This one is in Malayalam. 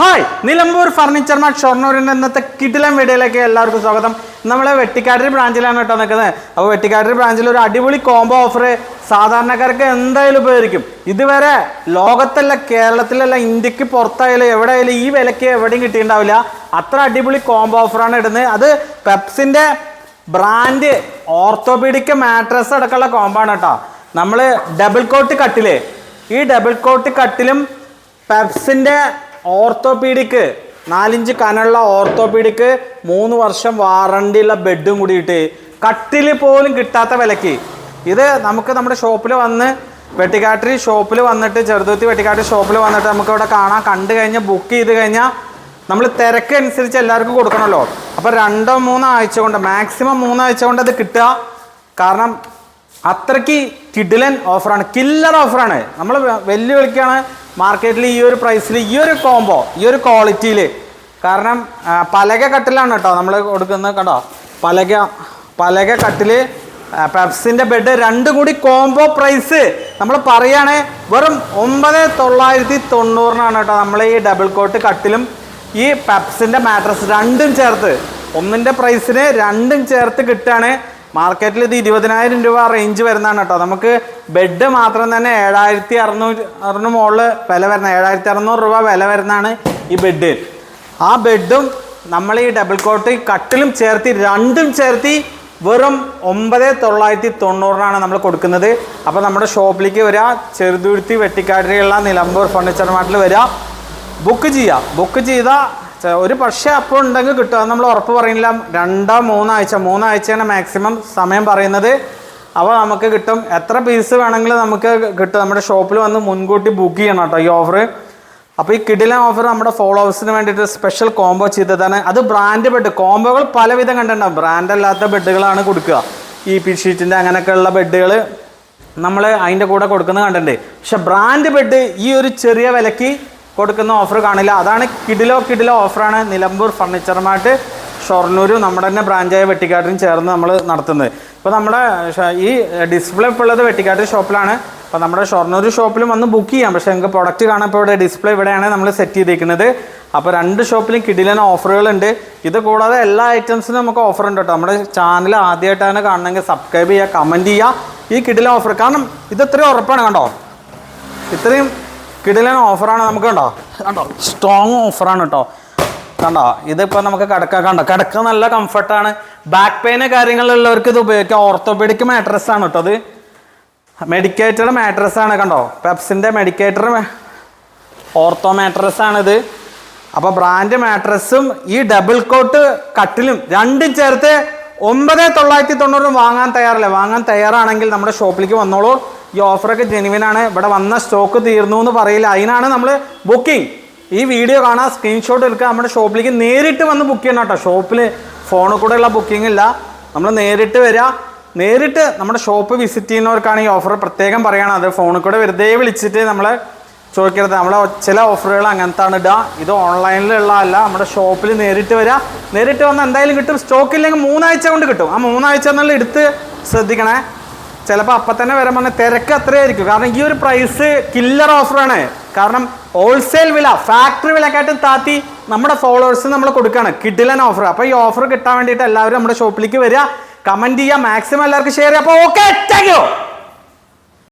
ഹായ് നിലമ്പൂർ ഫർണിച്ചർ മാർട്ട് ഷൊർണൂരിന്റെ ഇന്നത്തെ കിടിലൻ വീഡിയോയിലേക്ക് എല്ലാവർക്കും സ്വാഗതം. നമ്മളെ വെട്ടിക്കാട്ടിരി ബ്രാഞ്ചിലാണ് കേട്ടോ നിൽക്കുന്നത്. അപ്പോൾ വെട്ടിക്കാട്ടിരി ബ്രാഞ്ചിൽ ഒരു അടിപൊളി കോംബോ ഓഫർ സാധാരണക്കാർക്ക് എന്തായാലും ഉപകരിക്കും. ഇതുവരെ ലോകത്തല്ല കേരളത്തിലല്ല ഇന്ത്യയ്ക്ക് പുറത്തായാലും എവിടെയായാലും ഈ വിലയ്ക്ക് എവിടെയും കിട്ടിയിട്ടുണ്ടാവില്ല. അത്ര അടിപൊളി കോംബോ ഓഫറാണ് ഇടുന്നത്. അത് പെപ്സിന്റെ ബ്രാൻഡ് ഓർത്തോപീഡിക് മാട്രസ് അടക്കമുള്ള കോമ്പാണ് കേട്ടോ. നമ്മൾ ഡബിൾ കോട്ട് കട്ടിൽ ഈ ഡബിൾ കോട്ട് കട്ടിലും പെപ്സിന്റെ ഓർത്തോപീഡിക്ക് നാലിഞ്ച് കനുള്ള ഓർത്തോപീഡിക്ക് മൂന്ന് വർഷം വാറണ്ടിയുള്ള ബെഡും കൂടിയിട്ട് കട്ടിൽ പോലും കിട്ടാത്ത വിലയ്ക്ക്. ഇത് നമുക്ക് നമ്മുടെ ഷോപ്പിൽ വന്ന് വെട്ടിക്കാട്ടിരി ഷോപ്പിൽ വന്നിട്ട് ചെറുതുത്തി വെട്ടിക്കാട്ടിൽ ഷോപ്പിൽ വന്നിട്ട് നമുക്ക് ഇവിടെ കാണാം. കണ്ടു കഴിഞ്ഞാൽ ബുക്ക് ചെയ്ത് കഴിഞ്ഞാൽ നമ്മൾ തിരക്ക് അനുസരിച്ച് എല്ലാവർക്കും കൊടുക്കണമല്ലോ അപ്പോൾ രണ്ടോ മൂന്നോ ആഴ്ച കൊണ്ട് മാക്സിമം മൂന്നാഴ്ച കൊണ്ട് അത് കിട്ടുക. കാരണം അത്രയ്ക്ക് കിഡിലൻ ഓഫറാണ് കില്ലർ ഓഫറാണ് നമ്മൾ വെല്ലുവിളിക്കാണ് മാർക്കറ്റിൽ ഈ ഒരു പ്രൈസിൽ ഈ ഒരു കോംബോ ഈ ഒരു ക്വാളിറ്റിയിൽ കാരണം പലക കട്ടിലാണ് കേട്ടോ നമ്മൾ കൊടുക്കുന്നത് കേട്ടോ പലക പലക കട്ടിൽ പെപ്സിന്റെ ബെഡ് രണ്ടും കൂടി കോംബോ പ്രൈസ് നമ്മൾ പറയുകയാണെ വെറും ഒമ്പത് തൊള്ളായിരത്തി തൊണ്ണൂറിനാണ് കേട്ടോ നമ്മൾ ഈ ഡബിൾ കോട്ട് കട്ടിലും ഈ പെപ്സിന്റെ മാട്രസ് രണ്ടും ചേർത്ത്. ഒന്നിന്റെ പ്രൈസിന് രണ്ടും ചേർത്ത് കിട്ടുകയാണ് മാർക്കറ്റിൽ ഇത് ഇരുപതിനായിരം രൂപ റേഞ്ച് വരുന്നതാണ് കേട്ടോ. നമുക്ക് ബെഡ് മാത്രം തന്നെ ഏഴായിരത്തി അറുന്നൂറ് മുകളിൽ വില വരുന്ന ഏഴായിരത്തി അറുന്നൂറ് രൂപ വില വരുന്നതാണ് ഈ ബെഡ് ആ ബെഡും നമ്മൾ ഈ ഡബിൾ കോട്ട് കട്ടിലും ചേർത്തി രണ്ടും ചേർത്തി വെറും ഒമ്പത് തൊള്ളായിരത്തി തൊണ്ണൂറിനാണ് നമ്മൾ കൊടുക്കുന്നത്. അപ്പോൾ നമ്മുടെ ഷോപ്പിലേക്ക് വരിക ചെറുതുരുത്തി വെട്ടിക്കാട്ടിലുള്ള നിലമ്പൂർ ഫർണിച്ചർ മാർട്ടിൽ വരിക ബുക്ക് ചെയ്യുക ബുക്ക് ചെയ്താൽ ഒരു പക്ഷേ അപ്പോൾ ഉണ്ടെങ്കിൽ കിട്ടുക നമ്മൾ ഉറപ്പ് പറയുന്നില്ല. രണ്ടോ മൂന്നാഴ്ച മൂന്നാഴ്ചയാണ് മാക്സിമം സമയം പറയുന്നത്. അപ്പോൾ നമുക്ക് കിട്ടും. എത്ര പീസ് വേണമെങ്കിലും നമുക്ക് കിട്ടും. നമ്മുടെ ഷോപ്പിൽ വന്ന് മുൻകൂട്ടി ബുക്ക് ചെയ്യണം കേട്ടോ ഈ ഓഫർ അപ്പോൾ ഈ കിടില ഓഫർ നമ്മുടെ ഫോളോവേഴ്സിന് വേണ്ടിയിട്ട് സ്പെഷ്യൽ കോംബോ ചെയ്തതാണ്. അത് ബ്രാൻഡ് ബെഡ് കോംബോകൾ പലവിധം കണ്ടിട്ടുണ്ടാവും. ബ്രാൻഡ് അല്ലാത്ത ബെഡുകളാണ് കൊടുക്കുക. ഈ പി ഷീറ്റിന്റെ അങ്ങനെയൊക്കെയുള്ള ബെഡുകൾ നമ്മൾ അതിന്റെ കൂടെ കൊടുക്കുന്നത് കണ്ടിട്ടുണ്ട്. പക്ഷെ ബ്രാൻഡ് ബെഡ് ഈ ഒരു ചെറിയ വിലയ്ക്ക് കൊടുക്കുന്ന ഓഫർ കാണില്ല. അതാണ് കിഡിലോ കിഡിലോ ഓഫറാണ് നിലമ്പൂർ ഫർണിച്ചറുമായിട്ട് ഷൊർണൂരും നമ്മുടെ തന്നെ ബ്രാഞ്ചായ വെട്ടിക്കാട്ടിനും ചേർന്ന് നമ്മൾ നടത്തുന്നത്. ഇപ്പോൾ നമ്മുടെ ഈ ഡിസ്പ്ലേ ഇപ്പോൾ ഉള്ളത് വെട്ടിക്കാട്ട് ഷോപ്പിലാണ് അപ്പോൾ നമ്മുടെ ഷൊർണൂർ ഷോപ്പിലും വന്ന് ബുക്ക് ചെയ്യാം. പക്ഷേ നിങ്ങൾക്ക് പ്രൊഡക്റ്റ് കാണാൻ ഇവിടെ ഡിസ്പ്ലേ ഇവിടെയാണ് നമ്മൾ സെറ്റ് ചെയ്തിരിക്കുന്നത് അപ്പോൾ രണ്ട് ഷോപ്പിലും കിടിലൻ ഓഫറുകളുണ്ട് ഇത് കൂടാതെ എല്ലാ ഐറ്റംസിനും നമുക്ക് ഓഫർ ഉണ്ട് കേട്ടോ. നമ്മുടെ ചാനൽ ആദ്യമായിട്ടാണ് കാണണമെങ്കിൽ സബ്സ്ക്രൈബ് ചെയ്യുക കമന്റ് ചെയ്യുക ഈ കിടിലൻ ഓഫർ കാരണം ഇത് ഇത്രയും ഉറപ്പാണ് കണ്ടോ? ഇത്രയും കിടിലൻ ഓഫറാണ് നമുക്ക് കണ്ടോ? കണ്ടോ സ്ട്രോങ് ഓഫറാണ് കേട്ടോ. കണ്ടോ? ഇതിപ്പോൾ നമുക്ക് കിടക്ക കണ്ടോ? കിടക്ക നല്ല കംഫർട്ടാണ് ബാക്ക് പെയിന് കാര്യങ്ങളുള്ളവർക്ക് ഇത് ഉപയോഗിക്കാം. ഓർത്തോപെഡിക് മാട്രസ് ആണ് കേട്ടോ അത്. മെഡിക്കേറ്റഡ് മാട്രസ് ആണ് കണ്ടോ? പെപ്സിന്റെ മെഡിക്കേറ്റർ ഓർത്തോ മാട്രസ് ആണിത് അപ്പോൾ ബ്രാൻഡ് മാട്രസും ഈ ഡബിൾ കോട്ട് കട്ടിലും രണ്ടും ചേർത്ത് ഒമ്പത് തൊള്ളായിരത്തി തൊണ്ണൂറും വാങ്ങാൻ തയ്യാറല്ലേ? വാങ്ങാൻ തയ്യാറാണെങ്കിൽ നമ്മുടെ ഷോപ്പിലേക്ക് വന്നോളൂ. ഈ ഓഫറൊക്കെ ജെനുവിനാണ്. ഇവിടെ വന്ന സ്റ്റോക്ക് തീർന്നു എന്ന് പറയില്ല. അതിനാണ് നമ്മൾ ബുക്കിംഗ് ഈ വീഡിയോ കാണാൻ സ്ക്രീൻഷോട്ട് എടുക്കുക നമ്മുടെ ഷോപ്പിലേക്ക് നേരിട്ട് വന്ന് ബുക്ക് ചെയ്യണം കേട്ടോ. ഷോപ്പിൽ ഫോണിൽ കൂടെയുള്ള ബുക്കിംഗ് ഇല്ല. നമ്മൾ നേരിട്ട് വരിക നേരിട്ട് നമ്മുടെ ഷോപ്പ് വിസിറ്റ് ചെയ്യുന്നവർക്കാണ് ഈ ഓഫർ പ്രത്യേകം പറയണം അത് ഫോണിൽ കൂടെ വെറുതെ വിളിച്ചിട്ട് നമ്മൾ ചോദിക്കരുത്. നമ്മളെ ചില ഓഫറുകൾ അങ്ങനത്താണ് ഇടുക ഇത് ഓൺലൈനിലുള്ള അല്ല. നമ്മുടെ ഷോപ്പിൽ നേരിട്ട് വരിക നേരിട്ട് വന്നാൽ എന്തായാലും കിട്ടും. സ്റ്റോക്ക് ഇല്ലെങ്കിൽ മൂന്നാഴ്ച കൊണ്ട് കിട്ടും. ആ മൂന്നാഴ്ച എന്നുള്ള എടുത്ത് ശ്രദ്ധിക്കണേ. ചിലപ്പോൾ അപ്പം തന്നെ വരാൻ പറഞ്ഞാൽ തിരക്ക് അത്രയായിരിക്കും. കാരണം ഈ ഒരു പ്രൈസ് കില്ലർ ഓഫറാണ് കാരണം ഹോൾസെയിൽ വില ഫാക്ടറി വിലക്കാട്ടും താത്തി നമ്മുടെ ഫോളോവേഴ്സ് നമ്മൾ കൊടുക്കുകയാണ് കിഡിലൻ ഓഫർ അപ്പോൾ ഈ ഓഫർ കിട്ടാൻ വേണ്ടിയിട്ട് എല്ലാവരും നമ്മുടെ ഷോപ്പിലേക്ക് വരിക. കമന്റ് ചെയ്യുക. മാക്സിമം എല്ലാവർക്കും ഷെയർ ചെയ്യുക. അപ്പോൾ ഓക്കെ താങ്ക്